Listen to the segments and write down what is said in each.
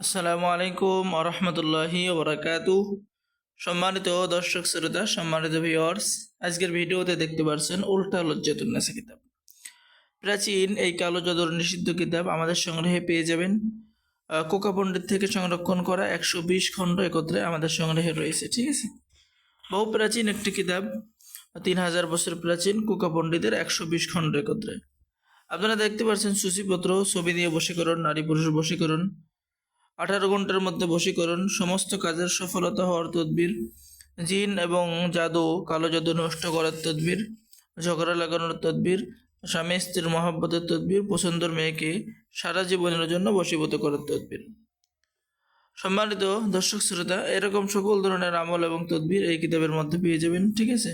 আসসালামু আলাইকুম আরহামতুল্লাহি ওবরাকাতু। সম্মানিত দর্শক শ্রোতা, সম্মানিত ভিওয়ার্স আজকের ভিডিওতে দেখতে পাচ্ছেন উল্টা লজ্জাতুন্নাসা কিতাব। প্রাচীন এই কালো জাদুর নিষিদ্ধ কিতাব আমাদের সংগ্রহে পেয়ে যাবেন। কোকা পণ্ডিত থেকে সংরক্ষণ করা একশো বিশ খণ্ড একত্রে আমাদের সংগ্রহে রয়েছে, ঠিক আছে? বহু প্রাচীন একটি কিতাব, তিন হাজার বছর প্রাচীন, কোকা পণ্ডিতের একশো বিশ খণ্ড একত্রে। আপনারা দেখতে পাচ্ছেন সূচিপত্র, ছবি দিয়ে বশীকরণ নারী পুরুষ বশীকরণ। আঠারো ঘণ্টার মধ্যে বশীকরণ সমস্ত কাজের সফলতা হওয়ার তদবির জিন এবং জাদু কালো জাদু নষ্ট করার তদবির ঝগড়া লাগানোর তদবির স্বামী স্ত্রীর মহাব্বতের তদবির পছন্দর মেয়েকে সারা জীবনের জন্য বশীভূত করার তদবির। সম্মানিত দর্শক শ্রোতা এরকম সকল ধরনের আমল এবং তদবির এই কিতাবের মধ্যে পেয়ে যাবেন ঠিক আছে?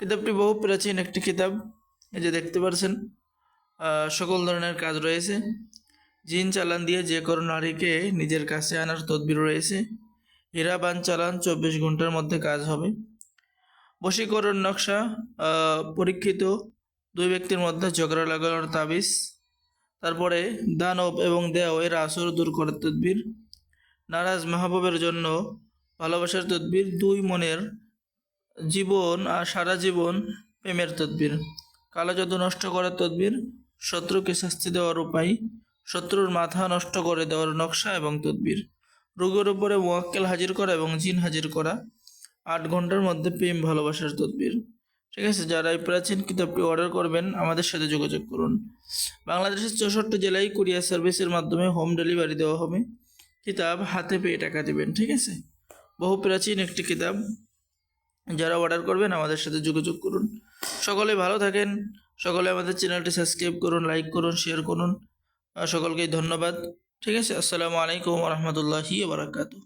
কিতাবটি বহু প্রাচীন একটি কিতাব এই যে দেখতে পাচ্ছেন আহ, সকল ধরনের কাজ রয়েছে। জিন চালান দিয়ে যে কোনো নারীকে নিজের কাছে আনার তদবির রয়েছে। হীরা বান চালান চব্বিশ ঘণ্টার মধ্যে কাজ হবে। বশীকরণ নকশা পরীক্ষিত দুই ব্যক্তির মধ্যে ঝগড়া লাগানোর তাবিজ, তারপরে দানব এবং দেও এর আসর দূর করার তদবির, নারাজ মাহবুবের জন্য ভালোবাসার তদবির, দুই মনের জীবন আর সারা জীবন প্রেমের তদবির, কালো জাদু নষ্ট করার তদবির, শত্রুকে শাস্তি দেওয়ার উপায় শত্রুর মাথা নষ্ট করে দেওয়ার নকশা এবং তদবির। রোগের উপরে মোয়াক্কেল হাজির করা এবং জিন হাজির করা আট ঘণ্টার মধ্যে প্রেম, ভালোবাসার তদবির। ঠিক আছে, যারা এই প্রাচীন কিতাবটি অর্ডার করবেন, আমাদের সাথে যোগাযোগ করুন। বাংলাদেশের চৌষট্টি জেলায় কুরিয়ার সার্ভিসের মাধ্যমে হোম ডেলিভারি দেওয়া হবে। কিতাব হাতে পেয়ে টাকা দেবেন, ঠিক আছে? বহু প্রাচীন একটি কিতাব। যারা অর্ডার করবেন, আমাদের সাথে যোগাযোগ করুন। সকলে ভালো থাকেন। সকলে আমাদের চ্যানেলটি সাবস্ক্রাইব করুন লাইক করুন শেয়ার করুন। সকলকেই ধন্যবাদ। ঠিক আছে আসসালামু আলাইকুম রহমতুল্লাহি বারাকাতু